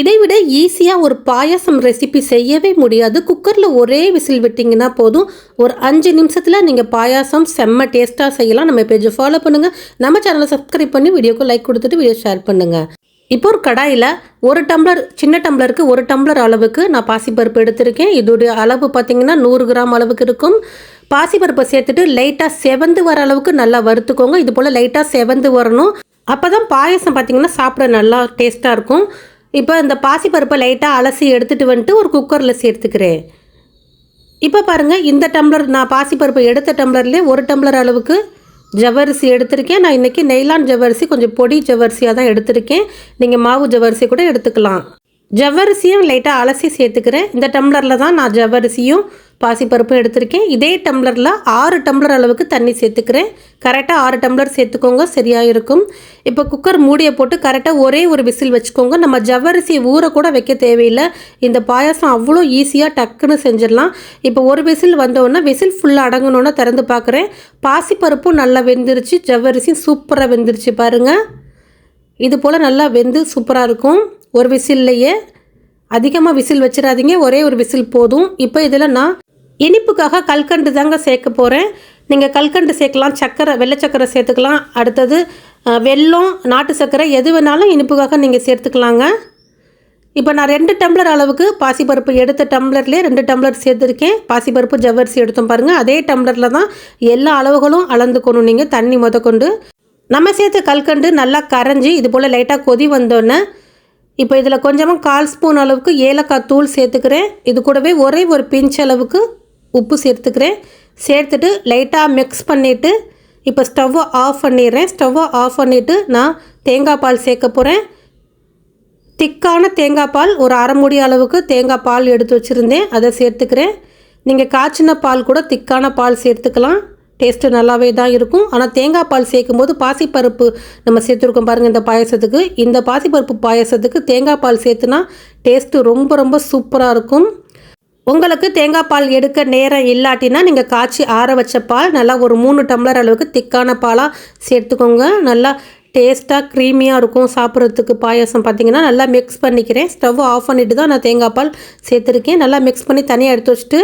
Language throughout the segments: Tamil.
இதை விட ஈஸியாக ஒரு பாயாசம் ரெசிபி செய்யவே முடியாது. குக்கரில் ஒரே விசில் விட்டிங்கன்னா போதும். ஒரு அஞ்சு நிமிஷத்தில் நீங்கள் பாயாசம் செம்ம டேஸ்ட்டாக செய்யலாம். நம்ம பேஜை ஃபாலோ பண்ணுங்கள் நம்ம சேனலை சப்ஸ்கிரைப் பண்ணி வீடியோக்கு லைக் கொடுத்துட்டு வீடியோ ஷேர் பண்ணுங்கள் இப்போ ஒரு கடாயில் ஒரு டம்ளர் சின்ன டம்ளருக்கு ஒரு டம்ளர் அளவுக்கு நான் பாசிப்பருப்பு எடுத்திருக்கேன். இதோடைய அளவு பார்த்தீங்கன்னா நூறு கிராம் அளவுக்கு இருக்கும். பாசிப்பருப்பை சேர்த்துட்டு லைட்டாக செவந்து வர அளவுக்கு நல்லா வறுத்துக்கோங்க. இது போல் லைட்டாக செவந்து வரணும். அப்போ தான் பாயசம் பார்த்தீங்கன்னா சாப்பிட நல்லா டேஸ்ட்டாக இருக்கும். இப்போ இந்த பாசிப்பருப்பை லைட்டாக அலசி எடுத்துகிட்டு வந்துட்டு ஒரு குக்கரில் சேர்த்துக்கிறேன். இப்போ பாருங்கள் இந்த டம்ளர் நான் பாசிப்பருப்பை எடுத்த டம்ளர்லேயே ஒரு டம்ளர் அளவுக்கு ஜவ்வரிசி எடுத்திருக்கேன். நான் இன்றைக்கி நெய்லான் ஜவ்வரிசி கொஞ்சம் பொடி ஜவ்வரிசியாக தான் எடுத்திருக்கேன். நீங்கள் மாவு ஜவ்வரிசி கூட எடுத்துக்கலாம். ஜவ்வரிசியும் லைட்டாக அலசி சேர்த்துக்கிறேன். இந்த டம்ளரில் தான் நான் ஜவ்வரிசியும் பாசிப்பருப்பும் எடுத்திருக்கேன். இதே டம்ளரில் ஆறு டம்ளர் அளவுக்கு தண்ணி சேர்த்துக்கிறேன். கரெக்டாக ஆறு டம்ளர் சேர்த்துக்கோங்க. சரியாக இருக்கும். இப்போ குக்கர் மூடியை போட்டு கரெக்டாக ஒரே ஒரு விசில் வச்சுக்கோங்க. நம்ம ஜவ்வரிசி ஊற கூட வைக்க தேவையில்லை. இந்த பாயாசம் அவ்வளோ ஈஸியாக டக்குன்னு செஞ்சிடலாம். இப்போ ஒரு விசில் வந்தோடனே விசில் ஃபுல்லாக அடங்கணுன்னா திறந்து பார்க்குறேன் பாசிப்பருப்பும் நல்லா வெந்துருச்சு. ஜவ்வரிசியும் சூப்பராக வெந்துருச்சு பாருங்கள் இது போல் நல்லா வெந்து சூப்பராக இருக்கும். ஒரு விசில்லையே. அதிகமாக விசில் வச்சிடாதீங்க. ஒரே ஒரு விசில் போதும். இப்போ இதில் நான் இனிப்புக்காக கல்கண்டு தாங்க சேர்க்க போகிறேன் நீங்கள் கல்கண்டு சேர்க்கலாம் சக்கரை வெள்ளை சக்கரை சேர்த்துக்கலாம். அடுத்தது வெல்லம் நாட்டு சர்க்கரை எது வேணாலும் இனிப்புக்காக நீங்கள் சேர்த்துக்கலாங்க. இப்போ நான் ரெண்டு டம்ளர் அளவுக்கு பாசிப்பருப்பு எடுத்த டம்ளர்லேயே ரெண்டு டம்ளர் சேர்த்துருக்கேன். பாசிப்பருப்பு ஜவ்வரிசி எடுத்தோம் பாருங்கள் அதே டம்ளரில் தான் எல்லா அளவுகளும் அளந்துக்கணும் நீங்கள் தண்ணி முத நம்ம சேர்த்த கல்கண்டு நல்லா கரைஞ்சி இது போல் லைட்டாக கொதி வந்தோடனே இப்போ இதில் கொஞ்சமாக கால் ஸ்பூன் அளவுக்கு ஏலக்காய் தூள் சேர்த்துக்கிறேன். இது கூடவே ஒரே ஒரு பிஞ்ச் அளவுக்கு உப்பு சேர்த்துக்கிறேன். சேர்த்துட்டு லைட்டாக மிக்ஸ் பண்ணிவிட்டு இப்போ ஸ்டவ்வை ஆஃப் பண்ணிடுறேன். ஸ்டவ்வை ஆஃப் பண்ணிவிட்டு நான் தேங்காய் பால் சேர்க்க போகிறேன் திக்கான தேங்காய் பால் ஒரு அரை மூடி அளவுக்கு தேங்காய் பால் எடுத்து வச்சுருந்தேன். அதை சேர்த்துக்கிறேன். நீங்கள் காய்ச்சின பால் கூட திக்கான பால் சேர்த்துக்கலாம். டேஸ்ட்டு நல்லாவே தான் இருக்கும். ஆனால் தேங்காய் பால் சேர்க்கும்போது பாசிப்பருப்பு நம்ம சேர்த்துருக்கோம் பாருங்கள் இந்த பாயசத்துக்கு. இந்த பாசிப்பருப்பு பாயசத்துக்கு தேங்காய் பால் சேர்த்துனா டேஸ்ட்டு ரொம்ப ரொம்ப சூப்பராக இருக்கும். உங்களுக்கு தேங்காய் பால் எடுக்க நேரம் இல்லாட்டினா நீங்கள் காய்ச்சி ஆற வச்ச பால் நல்லா ஒரு மூணு டம்ளர் அளவுக்கு திக்கான பாலாக சேர்த்துக்கோங்க. நல்லா டேஸ்ட்டாக க்ரீமியாக இருக்கும். சாப்பிட்றதுக்கு பாயாசம் பார்த்தீங்கன்னா நல்லா மிக்ஸ் பண்ணிக்கிறேன். ஸ்டவ் ஆஃப் பண்ணிவிட்டு தான் நான் தேங்காய் பால் சேர்த்துருக்கேன். நல்லா மிக்ஸ் பண்ணி தனியாக எடுத்து வச்சுட்டு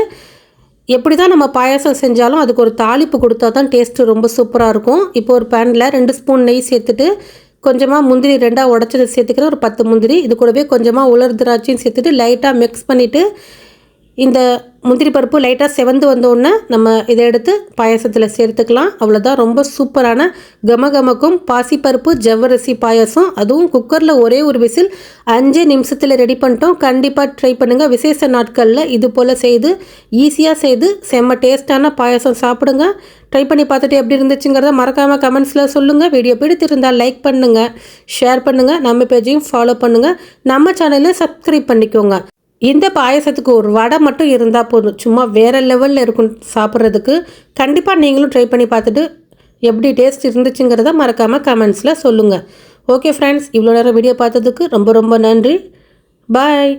எப்படி தான் நம்ம பாயாசம் செஞ்சாலும் அதுக்கு ஒரு தாளிப்பு கொடுத்தா தான் டேஸ்ட்டு ரொம்ப சூப்பராக இருக்கும். இப்போ ஒரு பேனில் ரெண்டு ஸ்பூன் நெய் சேர்த்துட்டு கொஞ்சமாக முந்திரி ரெண்டாக உடச்சது சேர்த்துக்கிறேன். ஒரு பத்து முந்திரி. இது கூடவே கொஞ்சமாக உலர் திராட்சையும் சேர்த்துட்டு லைட்டாக மிக்ஸ் பண்ணிவிட்டு இந்த முந்திரி பருப்பு லைட்டாக செவந்து வந்தோடனே நம்ம இதை எடுத்து பாயாசத்தில் சேர்த்துக்கலாம். அவ்வளோதான் ரொம்ப சூப்பரான கமகமக்கும் பாசிப்பருப்பு ஜவ்வரிசி பாயாசம். அதுவும் குக்கரில் ஒரே ஒரு விசில் அஞ்சு நிமிஷத்தில் ரெடி பண்ணிட்டோம். கண்டிப்பாக ட்ரை பண்ணுங்கள் விசேஷ நாட்களில் இது போல் செய்து ஈஸியாக செய்து செம்ம டேஸ்ட்டான பாயாசம் சாப்பிடுங்க. ட்ரை பண்ணி பார்த்துட்டு எப்படி இருந்துச்சுங்கிறத மறக்காமல் கமெண்ட்ஸில் சொல்லுங்கள் வீடியோ பிடித்திருந்தால் லைக் பண்ணுங்கள் ஷேர் பண்ணுங்கள் நம்ம பேஜையும் ஃபாலோ பண்ணுங்கள் நம்ம சேனலில் சப்ஸ்கிரைப் பண்ணிக்கோங்க. இந்த பாயசத்துக்கு ஒரு வடை மட்டும் இருந்தால் போதும். சும்மா வேறு லெவலில் இருக்கும் சாப்பிட்றதுக்கு. கண்டிப்பாக நீங்களும் ட்ரை பண்ணி பார்த்துட்டு எப்படி டேஸ்ட் இருந்துச்சுங்கிறத மறக்காமல் கமெண்ட்ஸில் சொல்லுங்கள் ஓகே ஃப்ரெண்ட்ஸ் இவ்வளோ நேரம் வீடியோ பார்த்ததுக்கு ரொம்ப ரொம்ப நன்றி. பாய்